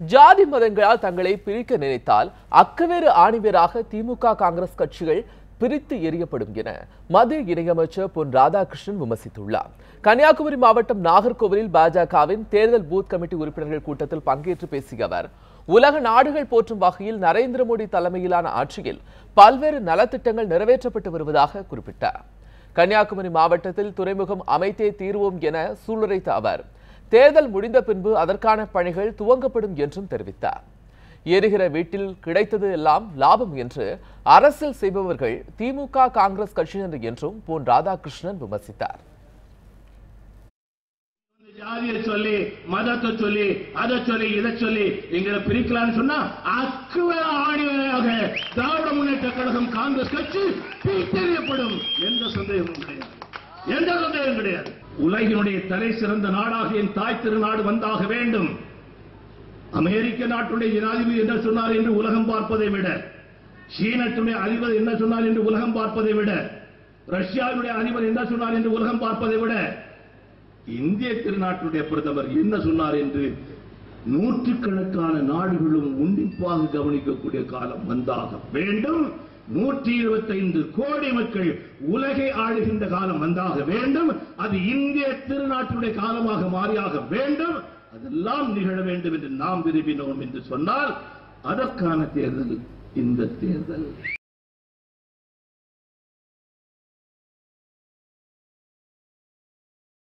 ஜாதி மதங்களால் தங்களை பிரிக்க நினைத்தால் அக்கவேறு ஆணிவேராக திமுக காங்கிரஸ் கட்சிகள் பிரித்து எறியப்படும் என மத்திய இணையமைச்சர் பொன் ராதாகிருஷ்ணன் விமர்சித்துள்ளார். கன்னியாகுமரி மாவட்டம் நாகர்கோவிலில் பாஜகவின் தேர்தல் பூத் கமிட்டி உறுப்பினர்கள் கூட்டத்தில் பங்கேற்று பேசிய அவர் உலக நாடுகள் போற்றும் வகையில் நரேந்திர மோடி தலைமையிலான ஆட்சியில் பல்வேறு நலத்திட்டங்கள் நிறைவேற்றப்பட்டு வருவதாக குறிப்பிட்டார். கன்னியாகுமரி மாவட்டத்தில் துறைமுகம் அமைத்தே தீர்வோம் என சூளுரைத்த அவர் தேர்தல் முடிந்த பின்பு அதற்கான பணிகள் துவங்கப்படும் என்றும் தெரிவித்தார். எரிகிற வீட்டில் கிடைத்தது எல்லாம் லாபம் என்று அரசியல் செய்பவர்கள் திமுக காங்கிரஸ் கட்சியினர் என்றும் பொன் ராதாகிருஷ்ணன் விமர்சித்தார். ஜாதியை சொல்லி மதத்தை சொல்லி அதை சொல்லி இதை சொல்லி எங்களை பிரிக்கலாம்னு சொன்னா அக்குவர ஆணிவராக திராவிட முன்னேற்ற கழகம் காங்கிரஸ் கட்சி பிரித்தெறியப்படும் எந்த சந்தேகமும் கிடையாது. எந்த சந்தேகம் கிடையாது. உலகினுடைய தலை சிறந்த நாடாக என் தாய் திருநாடு வந்தாக வேண்டும். அமெரிக்க நாட்டுடைய ஜனாதிபதி என்ன சொன்னார் என்று உலகம் பார்ப்பதை விட சீனத்துடைய அதிபர் என்ன சொன்னார் என்று உலகம் பார்ப்பதை விட ரஷ்யாவுடைய அதிபர் என்ன சொன்னார் என்று உலகம் பார்ப்பதை விட இந்திய திருநாட்டுடைய பிரதமர் என்ன சொன்னார் என்று நூற்றுக்கணக்கான நாடுகளும் உன்னிப்பாக கவனிக்கக்கூடிய காலம் வந்தாக வேண்டும். நூற்றி இருபத்தி ஐந்து கோடி மக்கள் உலகை ஆளுகின்ற காலம் வந்தாக வேண்டும். அது இந்திய திருநாட்டுடைய காலமாக மாறியாக வேண்டும். அதெல்லாம் நிகழ வேண்டும் என்று நாம் விரும்பினோம் என்று சொன்னால் அதற்கான தேர்தல் இந்த தேர்தல்.